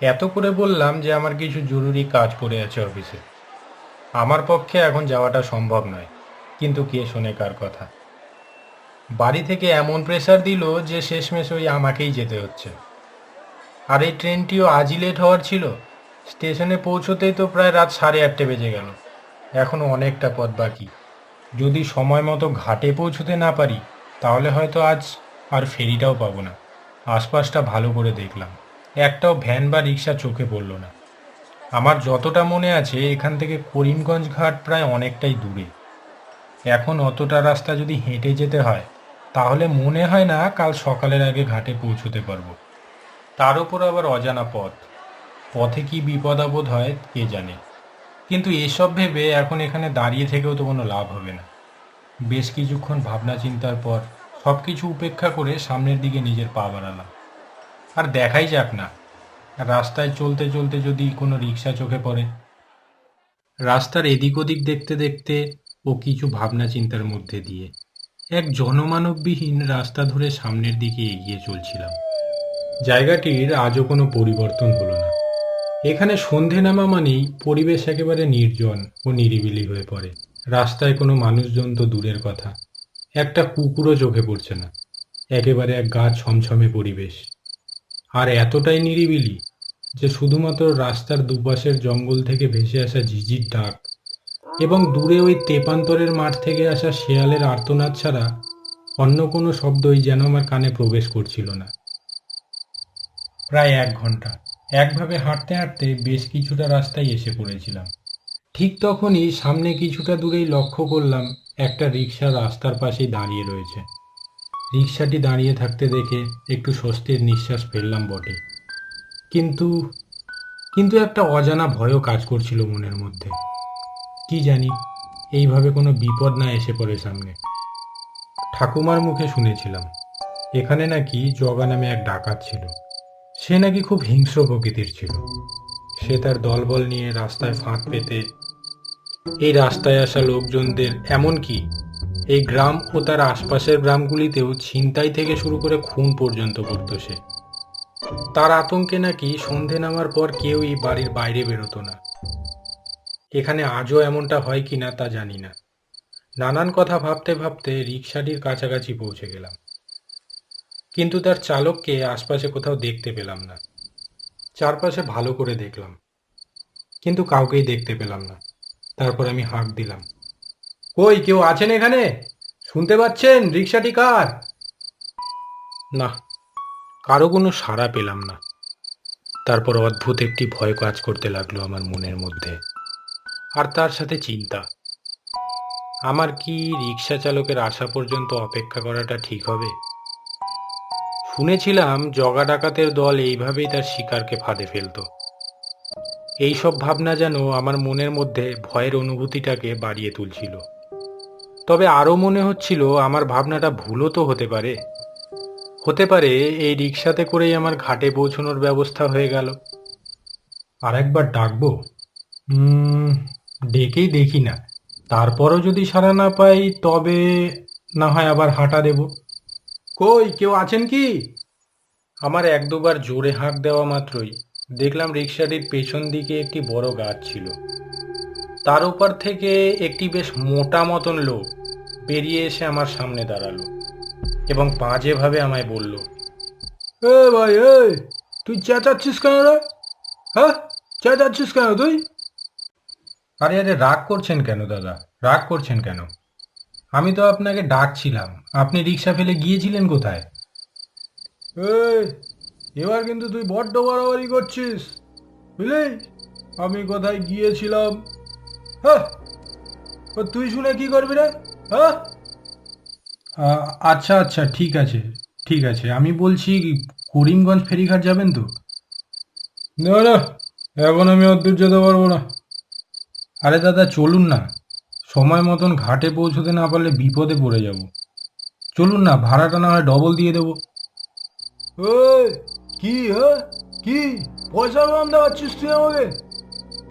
এত করে বললাম যে আমার কিছু জরুরি কাজ পড়ে আছে অফিসে। আমার পক্ষে এখন যাওয়াটা সম্ভব নয়, কিন্তু কে শোনে কার কথা। বাড়ি থেকে এমন প্রেশার দিল যে শেষমেশ ওই আমাকেই যেতে হচ্ছে। আর এই ট্রেনটিও আজই লেট হওয়ার ছিল। স্টেশনে পৌঁছতেই তো প্রায় রাত সাড়ে আটটে বেজে গেল। এখনও অনেকটা পথ বাকি। যদি সময় মতো ঘাটে পৌঁছতে না পারি, তাহলে হয়তো আজ আর ফেরিটাও পাবো না। আশপাশটা ভালো করে দেখলাম। একটাও ভ্যান বা রিক্সা চোখে পড়ল না। আমার যতটা মনে আছে, এখান থেকে করিমগঞ্জ ঘাট প্রায় অনেকটাই দূরে। এখন অতটা রাস্তা যদি হেঁটে যেতে হয়, তাহলে মনে হয় না কাল সকালের আগে ঘাটে পৌঁছতে পারব। তার উপর আবার অজানা পথ। পথে কি বিপদ আপদ হয়, কে জানে। কিন্তু এসব ভেবে এখন এখানে দাঁড়িয়ে থেকেও তো কোনো লাভ হবে না। বেশ কিছুক্ষণ ভাবনা চিন্তার পর সব কিছু উপেক্ষা করে সামনের দিকে নিজের পা বাড়ালাম। আর দেখাই যাক না। রাস্তায় চলতে চলতে যদি কোনো রিক্সা চোখে পড়ে। রাস্তার এদিক ওদিক দেখতে দেখতে ও কিছু ভাবনা চিন্তার মধ্যে দিয়ে এক জনমানববিহীন রাস্তা ধরে সামনের দিকে এগিয়ে চলছিলাম। জায়গাটির আজও কোনো পরিবর্তন হলো না। এখানে সন্ধে নামা মানেই পরিবেশ একেবারে নির্জন ও নিরিবিলি হয়ে পড়ে। রাস্তায় কোনো মানুষজন তো দূরের কথা। একটা কুকুরও চোখে পড়ছে না। একেবারে এক গা ছমছমে পরিবেশ। আর এতটাই নিরিবিলি যে শুধুমাত্র রাস্তার দুপাশের জঙ্গল থেকে ভেসে আসা ঝিঝির ডাক এবং দূরে ওই তেপান্তরের মাঠ থেকে আসা শেয়ালের আর্তনাদ ছাড়া অন্য কোনো শব্দই যেন আমার কানে প্রবেশ করছিল না। প্রায় এক ঘণ্টা। একভাবে হাঁটতে হাঁটতে বেশ কিছুটা রাস্তায় এসে পড়েছিলাম। ঠিক তখনই সামনে কিছুটা দূরেই লক্ষ্য করলাম একটা রিক্সা রাস্তার পাশেই দাঁড়িয়ে রয়েছে। রিক্সাটি দাঁড়িয়ে থাকতে দেখে একটু স্বস্তির নিঃশ্বাস ফেললাম বটে। কিন্তু কিন্তু একটা অজানা ভয়ও কাজ করছিল মনের মধ্যে। কি জানি, এইভাবে কোনো বিপদ না এসে পড়ে সামনে। ঠাকুমার মুখে শুনেছিলাম, এখানে নাকি জগা নামে এক ডাকাত ছিল। সে নাকি খুব হিংস্র প্রকৃতির ছিল। সে তার দলবল নিয়ে রাস্তায় ফাঁক পেতে, এই রাস্তায় আসা লোকজনদের এমনকি এই গ্রাম ও তার আশপাশের গ্রামগুলিতেও ছিনতাই থেকে শুরু করে খুন পর্যন্ত করত সে। তার আতঙ্কে নাকি সন্ধে নামার পর কেউই বাড়ির বাইরে বেরোতো না। এখানে আজও এমনটা হয় কিনা তা জানি না। নানান কথা ভাবতে ভাবতে রিক্সাটির কাছাকাছি পৌঁছে গেলাম। কিন্তু তার চালককে আশপাশে কোথাও দেখতে পেলাম না। চারপাশে ভালো করে দেখলাম। কিন্তু কাউকেই দেখতে পেলাম না। তারপর আমি হাঁক দিলাম। কই, কেউ আছেন এখানে? শুনতে পাচ্ছেন? রিক্সাটি কার? না, কারও কোনো সাড়া পেলাম না। তারপর অদ্ভুত একটি ভয় কাজ করতে লাগল আমার মনের মধ্যে। আর তার সাথে চিন্তা। আমার কি রিক্সা চালকের আসা পর্যন্ত অপেক্ষা করাটা ঠিক হবে? শুনেছিলাম জগা ডাকাতের দল এইভাবেই তার শিকারকে ফাঁদে ফেলতো। এইসব ভাবনা যেন আমার মনের মধ্যে ভয়ের অনুভূতিটাকে বাড়িয়ে তুলছিল। তবে আরও মনে হচ্ছিল আমার ভাবনাটা ভুলও তো হতে পারে। হতে পারে এই রিক্সাতে করেই আমার ঘাটে পৌঁছানোর ব্যবস্থা হয়ে গেল। আর একবার ডাকবো ডেকেই দেখি না। তারপরও যদি সাড়া না পাই, তবে না হয় আবার হাঁটা দেব। কই, কেউ আছেন কি? আমার এক দুবার জোরে হাঁক দেওয়া মাত্রই দেখলাম রিক্সাটির পেছন দিকে একটি বড় গাছ ছিল। তার উপর থেকে একটি বেশ মোটা মতন লোক বেরিয়ে এসে আমার সামনে দাঁড়াল এবং বাজেভাবে আমায় বলল, এ ভাই, এ, তুই চেঁচাচ্ছিস কেন রে? হ্যাঁ? চেঁচাচ্ছিস কেন তুই? আরে আরে, রাগ করছেন কেন দাদা? রাগ করছেন কেন? আমি তো আপনাকে ডাকছিলাম। আপনি রিক্সা ফেলে গিয়েছিলেন কোথায়? এই এবার কিন্তু তুই বড্ড বাড়াবাড়ি করছিস, বুঝলি? আমি কোথায় গিয়েছিলাম? হ্যাঁ? তুই শুনে কি করবি রে? হ্যাঁ? আচ্ছা আচ্ছা ঠিক আছে ঠিক আছে। আমি বলছি, করিমগঞ্জ ফেরিঘাট যাবেন তো? না না, এখন আমি অদ্দূর যেতে পারব না। আরে দাদা, চলুন না। সময় মতন ঘাটে পৌঁছতে না পারলে বিপদে পড়ে যাব। চলুন না, ভাড়াটা না হয় ডবল দিয়ে দেবো। কি হ্যাঁ? কি? পয়সা কম দেওয়াচ্ছিস তুই আমাকে?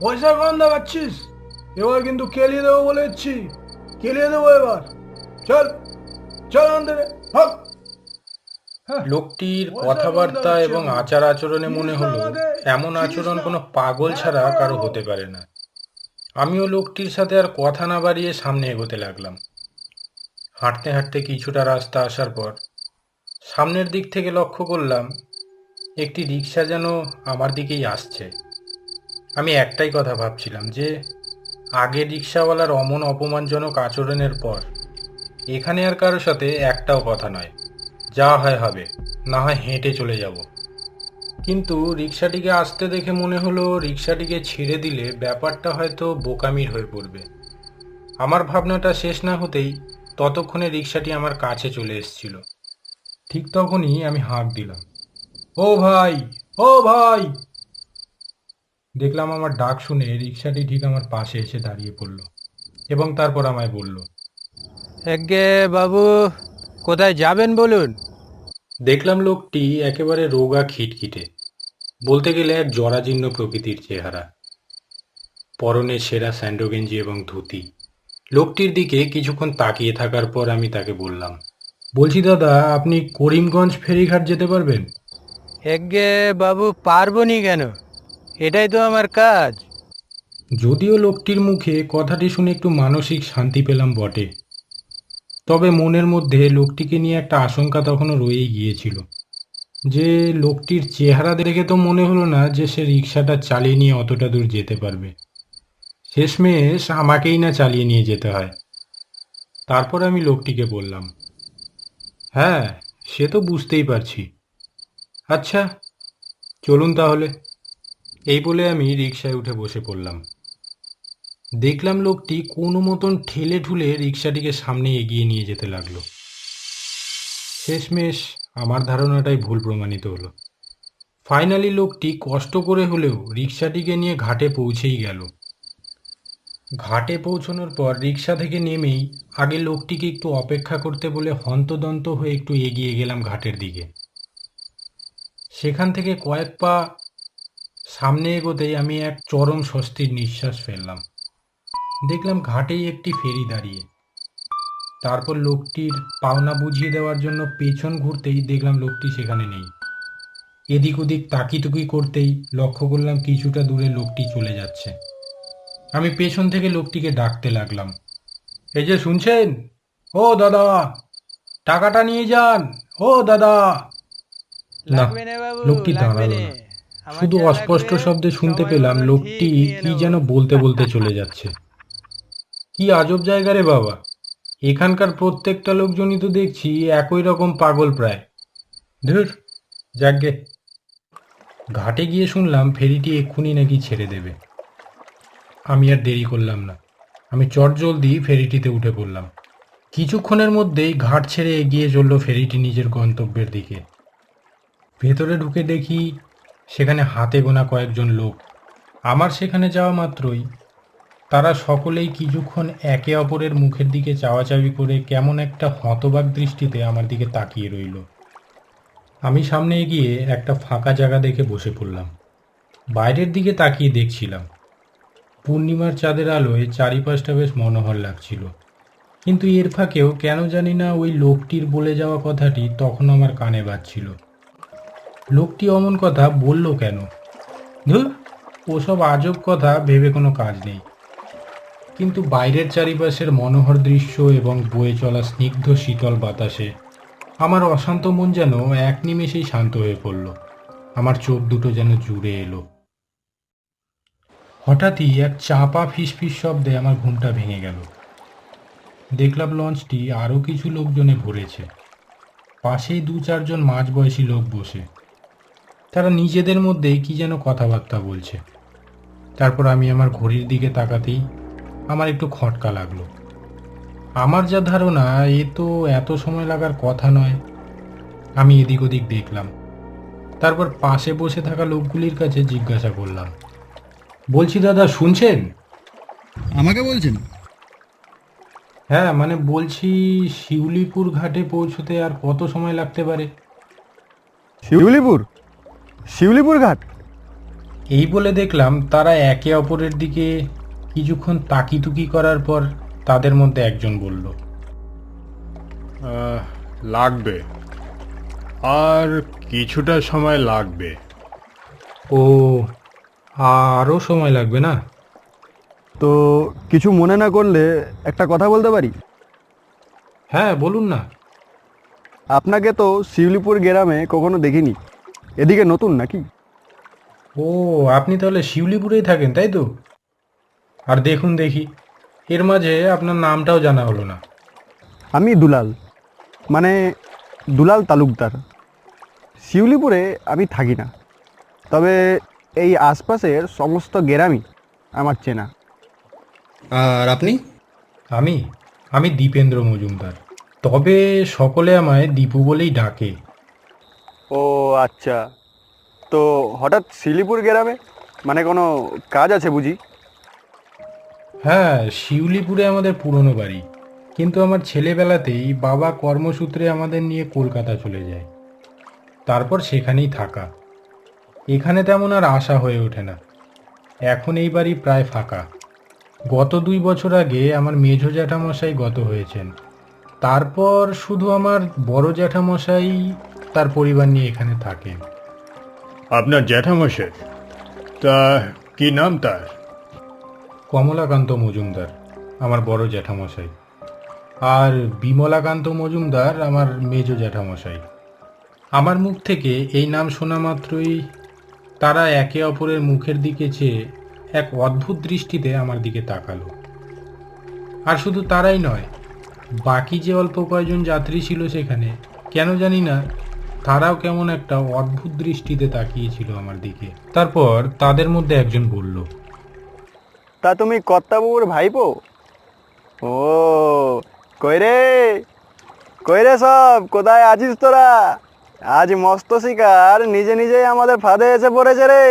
পয়সা কম দেওয়াচ্ছিস এবার কিন্তু কেলিয়ে দেবো বলে দিচ্ছি। কেলিয়ে দেবো এবার। চল চল আন হক। লোকটির কথাবার্তা এবং আচার আচরণে মনে হলো এমন আচরণ কোনো পাগল ছাড়া কারও হতে পারে না। আমিও লোকটির সাথে আর কথা না বাড়িয়ে সামনে এগোতে লাগলাম। হাঁটতে হাঁটতে কিছুটা রাস্তা আসার পর সামনের দিক থেকে লক্ষ্য করলাম একটি রিক্সা যেন আমার দিকেই আসছে। আমি একটাই কথা ভাবছিলাম যে আগে রিক্সাওয়ালার অমন অপমানজনক আচরণের পর, এখানে আর কারোর সাথে একটাও কথা নয়, যা হয় হবে, না হয় হেঁটে চলে যাব। কিন্তু রিক্সাটিকে আসতে দেখে মনে হলো রিক্সাটিকে ছেড়ে দিলে ব্যাপারটা হয়তো বোকামির হয়ে পড়বে। আমার ভাবনাটা শেষ না হতেই ততক্ষণে রিক্সাটি আমার কাছে চলে এসেছিল। ঠিক তখনই আমি হাঁক দিলাম। ও ভাই ও ভাই দেখলাম আমার ডাক শুনে রিক্সাটি ঠিক আমার পাশে এসে দাঁড়িয়ে পড়ল এবং তারপর আমায় বলল এগে বাবু কোথায় যাবেন বলুন? দেখলাম লোকটি একেবারে রোগা খিটখিটে বলতে গেলে এক জরাজীর্ণ প্রকৃতির চেহারা। পরনে সেরা স্যান্ডো গেঞ্জি এবং ধুতি। লোকটির দিকে কিছুক্ষণ তাকিয়ে থাকার পর আমি তাকে বললাম বলছি দাদা আপনি করিমগঞ্জ ফেরিঘাট যেতে পারবেন? এগে বাবু পারব নি কেন? এটাই তো আমার কাজ। যদিও লোকটির মুখে কথাটি শুনে একটু মানসিক শান্তি পেলাম বটে। তবে মনের মধ্যে লোকটিকে নিয়ে একটা আশঙ্কা তখনও রয়েই গিয়েছিল। যে লোকটির চেহারা দেখে তো মনে হলো না যে সে রিক্সাটা চালিয়ে নিয়ে অতটা দূর যেতে পারবে। শেষমেশ আমাকেই না চালিয়ে নিয়ে যেতে হয়। তারপর আমি লোকটিকে বললাম হ্যাঁ সে তো বুঝতেই পারছি। আচ্ছা চলুন তাহলে। এই বলে আমি রিক্সায় উঠে বসে পড়লাম। দেখলাম লোকটি কোনো মতন ঠেলে ঠুলে রিক্সাটিকে সামনে এগিয়ে নিয়ে যেতে লাগল। শেষমেশ আমার ধারণাটাই ভুল প্রমাণিত হলো। ফাইনালি লোকটি কষ্ট করে হলেও রিক্সাটিকে নিয়ে ঘাটে পৌঁছেই গেল। ঘাটে পৌঁছানোর পর রিক্সা থেকে নেমেই আগে লোকটিকে একটু অপেক্ষা করতে বলে হন্তদন্ত হয়ে একটু এগিয়ে গেলাম ঘাটের দিকে। সেখান থেকে কয়েক পা সামনে এগোতেই আমি এক চরম স্বস্তির নিঃশ্বাস ফেললাম। দেখলাম ঘাটেই একটি ফেরি দাঁড়িয়ে। তারপর লোকটির পাওনা বুঝিয়ে দেওয়ার জন্য পেছন ঘুরতেই দেখলাম লোকটি সেখানে নেই। এদিক ওদিক তাকিতুকি করতেই লক্ষ্য করলাম কিছুটা দূরে লোকটি চলে যাচ্ছে। আমি পেছন থেকে লোকটিকে ডাকতে লাগলাম। এই যে শুনছেন? ও দাদা! টাকাটা নিয়ে যান! ও দাদা! না লোকটি দাঁড়াল না। শুধু অস্পষ্ট শব্দে শুনতে পেলাম লোকটি কি যেন বলতে বলতে চলে যাচ্ছে। কি আজব জায়গা রে বাবা। এখানকার প্রত্যেকটা লোকজনই তো দেখছি একই রকম পাগল প্রায়। ধুর যাকগে। ঘাটে গিয়ে শুনলাম ফেরিটি এক্ষুনি নাকি ছেড়ে দেবে। আমি আর দেরি করলাম না। আমি চটজলদি ফেরিটিতে উঠে পড়লাম। কিছুক্ষণের মধ্যেই ঘাট ছেড়ে এগিয়ে চলল ফেরিটি নিজের গন্তব্যের দিকে। ভেতরে ঢুকে দেখি সেখানে হাতে গোনা কয়েকজন লোক। আমার সেখানে যাওয়া মাত্রই তারা সকলেই কিছুক্ষণ একে অপরের মুখের দিকে চাওয়াচাওয়ি করে কেমন একটা হতবাক দৃষ্টিতে আমার দিকে তাকিয়ে রইল। আমি সামনে এগিয়ে একটা ফাঁকা জায়গা দেখে বসে পড়লাম। বাইরের দিকে তাকিয়ে দেখছিলাম। পূর্ণিমার চাঁদের আলোয় চারিপাশটা বেশ মনোহর লাগছিল। কিন্তু এর ফাঁকেও কেন জানি না ওই লোকটির বলে যাওয়া কথাটি তখন আমার কানে বাজছিল। লোকটি অমন কথা বলল কেন? ধুর, ওসব আজব কথা, ভেবে কোনো কাজ নেই। কিন্তু বাইরের চারিপাশের মনোহর দৃশ্য এবং বয়ে চলা স্নিগ্ধ শীতল বাতাসে আমার অশান্ত মন যেন এক নিমেষেই শান্ত হয়ে পড়ল। আমার চোখ দুটো যেন জুড়ে এলো। হঠাৎই এক চাপা ফিসফিস শব্দে আমার ঘুমটা ভেঙে গেল। দেখলাম লঞ্চটি আরও কিছু লোকজনে ভরেছে। পাশেই দু চারজন মাঝবয়সী লোক বসে। তারা নিজেদের মধ্যেই কি যেন কথাবার্তা বলছে। তারপর আমি আমার ঘড়ির দিকে তাকাতেই আমার একটু খটকা লাগল। আমার যা ধারণা এ তো এত সময় লাগার কথা নয়। আমি এদিক ওদিক দেখলাম। তারপর পাশে বসে থাকা লোকগুলির কাছে জিজ্ঞাসা করলাম বলছি দাদা শুনছেন? আমাকে বলছেন? হ্যাঁ মানে বলছি শিউলিপুর ঘাটে পৌঁছতে আর কত সময় লাগতে পারে? শিউলিপুর? শিউলিপুর ঘাট এই বলে দেখলাম তারা একে অপরের দিকে কিছুক্ষণ তাকিতুকি করার পর তাদের মধ্যে একজন বলল লাগবে। আর কিছুটা সময় লাগবে। ও আরও সময় লাগবে না? তো কিছু মনে না করলে একটা কথা বলতে পারি? হ্যাঁ বলুন না। আপনাকে তো শিউলিপুর গ্রামে কখনো দেখিনি। এদিকে নতুন নাকি? ও আপনি তাহলে শিউলিপুরেই থাকেন তাই তো? আর দেখুন দেখি এর মাঝে আপনার নামটাও জানা হলো না। আমি দুলাল মানে দুলাল তালুকদার। শিউলিপুরে আমি থাকি না তবে এই আশপাশের সমস্ত গ্রামই আমার চেনা। আর আপনি? আমি? আমি দীপেন্দ্র মজুমদার। তবে সকলে আমায় দীপু বলেই ডাকে। ও আচ্ছা। তো হঠাৎ শিলিপুর গ্রামে মানে কোনো কাজ আছে বুঝি? হ্যাঁ শিউলিপুরে আমাদের পুরনো বাড়ি। কিন্তু আমার ছেলেবেলাতেই বাবা কর্মসূত্রে আমাদের নিয়ে কলকাতা চলে যায়। তারপর সেখানেই থাকা। এখানে তেমন আর আশা হয়ে ওঠে না। এখন এই বাড়ি প্রায় ফাঁকা। গত দুই বছর আগে আমার মেঝো জ্যাঠামশাই গত হয়েছেন। তারপর শুধু আমার বড় জ্যাঠামশাই তার পরিবার নিয়ে এখানে থাকেন। আপনার জ্যাঠামশাই? তা কি নাম তার? কমলাকান্ত মজুমদার আমার বড় জ্যাঠামশাই। আর বিমলাকান্ত মজুমদার আমার মেজ জ্যাঠামশাই। আমার মুখ থেকে এই নাম শোনা মাত্রই তারা একে অপরের মুখের দিকে চেয়ে এক অদ্ভুত দৃষ্টিতে আমার দিকে তাকালো। আর শুধু তারাই নয় বাকি যে অল্প কয়েকজন যাত্রী ছিল সেখানে কেন জানি না তারাও কেমন একটা অদ্ভুত দৃষ্টিতে তাকিয়েছিল আমার দিকে। তারপর তাদের মধ্যে একজন বলল, তা তুমি কর্তাবুর ভাইপো? ও কই রে কই রে সব, কোথায় আছিস তোরা? আজ মস্ত শিকার, নিজে নিজেই আমাদের ফাঁদে এসে পড়েছে রে।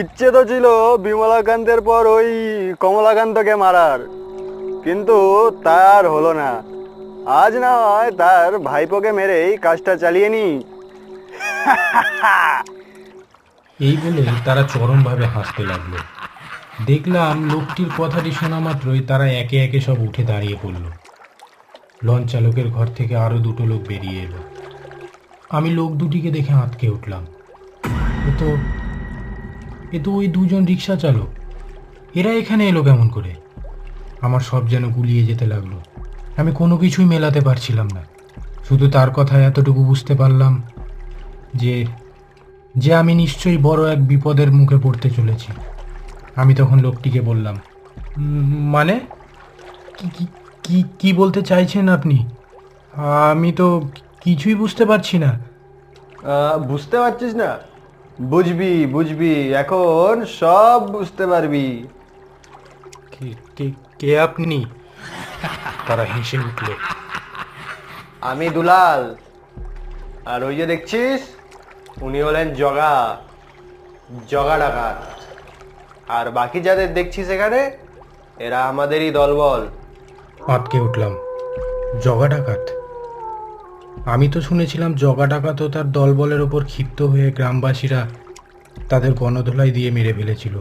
ইচ্ছে তো ছিল বিমলাকান্তের পর ওই কমলাকান্তকে মারার। কিন্তু তার হলো না। আজ না হয় তার ভাইপোকে মেরেই কাজটা চালিয়ে নি। এই বলে তারা চরমভাবে হাসতে লাগল। দেখলাম লোকটির কথাটি শোনা মাত্রই তারা একে একে সব উঠে দাঁড়িয়ে পড়ল। লঞ্চ চালকের ঘর থেকে আরও দুটো লোক বেরিয়ে এলো। আমি লোক দুটিকে দেখে আঁতকে উঠলাম। এ তো এ তো ওই দুজন রিক্সা চালক। এরা এখানে এলো কেমন করে? আমার সব যেন গুলিয়ে যেতে লাগল। আমি কোনো কিছুই মেলাতে পারছিলাম না। শুধু তার কথা এতটুকু বুঝতে পারলাম যে যে আমি নিশ্চয়ই বড় এক বিপদের মুখে পড়তে চলেছি। আমি তখন লোকটিকে বললাম মানে? কি কি- বলতে চাইছেন আপনি? আমি তো কিছুই বুঝতে পারছি না। বুঝতে পারছিস না? বুঝবি বুঝবি এখন সব বুঝতে পারবি। কে- কে- আপনি? তারা হেসে উঠল। আমি দুলাল। আর ওই যে দেখছিস? উনি হলেন জগা। জগা ডাকাত। আর বাকি যাদের দেখছিস এখানে এরা আমাদেরই দলবল। আটকে উঠলাম। জগা ডাকাত। আমি তো শুনেছিলাম জগা ডাকাত ও তার দলবলের ওপর ক্ষিপ্ত হয়ে গ্রামবাসীরা তাদের গণধোলাই দিয়ে মেরে ফেলেছিল।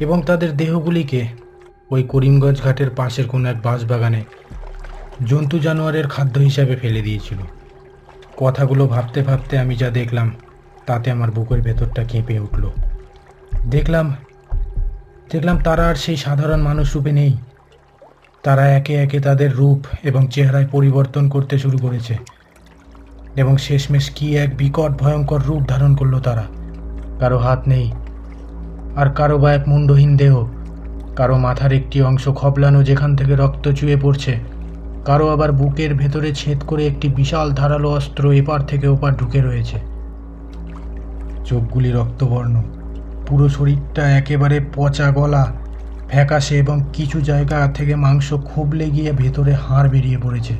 এবং তাদের দেহগুলিকে ওই করিমগঞ্জ ঘাটের পাশের কোনো এক বাঁশবাগানে জন্তু জানোয়ারের খাদ্য হিসাবে ফেলে দিয়েছিল। কথাগুলো ভাবতে ভাবতে আমি যা দেখলাম, তাতে আমার বুকের ভেতরটা কেঁপে উঠল। দেখলাম দেখলাম তারা আর সেই সাধারণ মানুষ রূপে নেই। তারা একে একে তাদের রূপ এবং চেহারায় পরিবর্তন করতে শুরু করেছে এবং শেষমেশ কি এক বিকট ভয়ঙ্কর রূপ ধারণ করল তারা। কারও হাত নেই, আর কারও বা এক মুন্ডহীন দেহ কারও মাথার একটি অংশ খবলানো যেখান থেকে রক্ত চুয়ে পড়ছে, কারও আবার বুকের ভেতরে ছেদ করে একটি বিশাল ধারালো অস্ত্র এপার থেকে ওপার ঢুকে রয়েছে। চোখগুলি রক্তবর্ণ, পুরো শরীরটা একেবারে পচা গলা, ফ্যাকাশে এবং কিছু জায়গা থেকে মাংস খুবলে গিয়ে ভেতরে হাড় বেরিয়ে পড়েছে।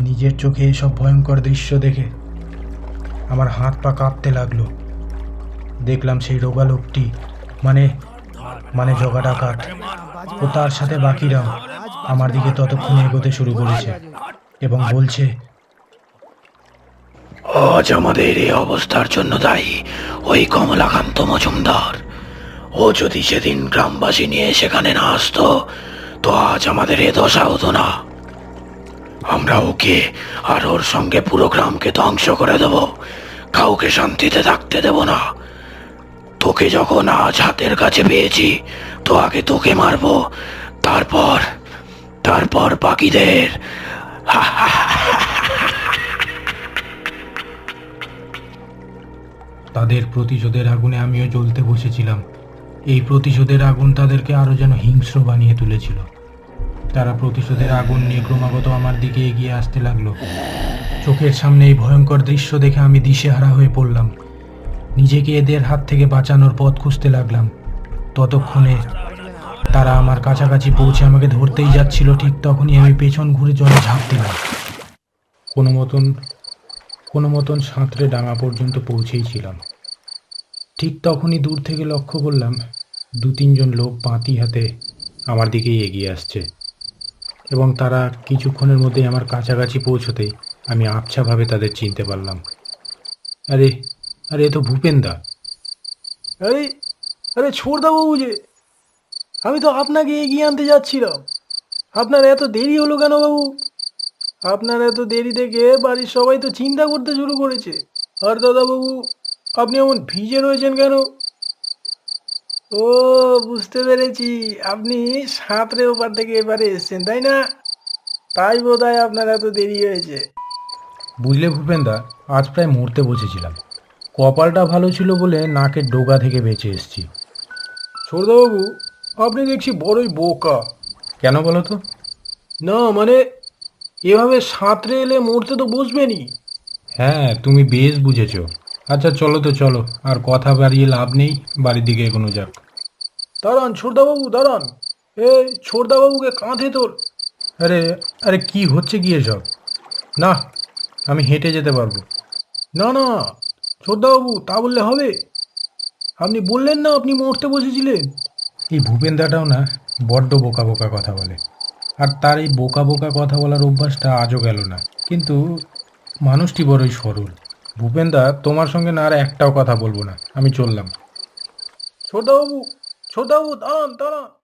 নিজের চোখে এসব ভয়ঙ্কর দৃশ্য দেখে আমার হাত পা কাঁপতে লাগল। দেখলাম সেই রোগা লোকটি মানে মানে জগা ডাকাত ও তার সাথে বাকিরাও আমার দিকে ততক্ষণে এগোতে শুরু করেছে এবং বলছে, আজ আমাদের এই অবস্থার জন্য দায়ী ওই কমলাকান্ত মজুমদার। ও যদি সেদিন গ্রামবাসী নিয়ে সেখানে না আসতো, তো আজ আমাদের এ দশা হতো না। আমরা ওকে আর ওর সঙ্গে পুরো গ্রামকে ধ্বংস করে দেব। কাউকে শান্তিতে থাকতে দেব না। তোকে যখন আজ হাতের কাছে পেয়েছি, তো আগে তোকে মারবো। তারপর তারপর বাকিদের। তাদের প্রতিশোধের আগুনে আমিও জ্বলতে বসেছিলাম। এই প্রতিশোধের আগুন তাদেরকে আরও যেন হিংস্র বানিয়ে তুলেছিল। তারা প্রতিশোধের আগুন নিয়ে ক্রমাগত আমার দিকে এগিয়ে আসতে লাগল। চোখের সামনে এই ভয়ঙ্কর দৃশ্য দেখে আমি দিশেহারা হয়ে পড়লাম। নিজেকে এদের হাত থেকে বাঁচানোর পথ খুঁজতে লাগলাম। ততক্ষণে তারা আমার কাছাকাছি পৌঁছে আমাকে ধরতেই যাচ্ছিল, ঠিক তখনই আমি পেছন ঘুরে জলে ঝাঁপ দিলাম। কোনো মতন কোনো মতন সাঁতরে ডাঙা পর্যন্ত পৌঁছেই ছিলাম। ঠিক তখনই দূর থেকে লক্ষ্য করলাম, দু তিনজন লোক পাঁতি হাতে আমার দিকেই এগিয়ে আসছে এবং তারা কিছুক্ষণের মধ্যেই আমার কাছাকাছি পৌঁছতেই আমি আবছাভাবে তাদের চিনতে পারলাম। আরে আরে এ তো ভূপেনদা। আরে আরে ছোড়দা বাবু যে আমি তো আপনাকে এগিয়ে আনতে যাচ্ছিলাম। আপনার এত দেরি হলো কেন বাবু? আপনার এত দেরি দেখে বাড়ির সবাই তো চিন্তা করতে শুরু করেছে। আর দাদা বাবু আপনি এমন ভিজে রয়েছেন কেন? ও বুঝতে পেরেছি। আপনি সাঁতরে ওপার থেকে এবারে এসছেন তাই না? তাই বোধ হয় আপনার এত দেরি হয়েছে। বুঝলে ভূপেনদা আজ প্রায় মরতে বসেছিলাম। কপালটা ভালো ছিল বলে নাকের ডোগা থেকে বেঁচে এসেছি। ছোড়দাবাবু আপনি দেখছি বড়ই বোকা। কেন বলো তো? না মানে এভাবে সাঁতরে এলে মরতে তো বসবেনই। হ্যাঁ তুমি বেশ বুঝেছ। আচ্ছা চলো তো চলো। আর কথা বাড়িয়ে লাভ নেই বাড়ির দিকে এগোনো যাক। দাঁড়ান ছোটদাবাবু দাঁড়ান। এই ছোটদাবাবুকে কাঁধে তোর আরে আরে কি হচ্ছে কি এসব? না আমি হেঁটে যেতে পারব। না না ছোটদাবাবু তা বললে হবে? আপনি বললেন না আপনি মরতে বসেছিলেন। এই ভূপেন্দাটাও না বড্ড বোকা বোকা কথা বলে। আর তার এই বোকা বোকা কথা বলার অভ্যাসটা আজও গেল না। কিন্তু মানুষটি বড়ই সরল। ভূপেন্দা তোমার সঙ্গে না আর একটাও কথা বলব না। আমি চললাম। ছোটদাবাবু ছোটদাবাবু দাঁড়ান দাঁড়ান।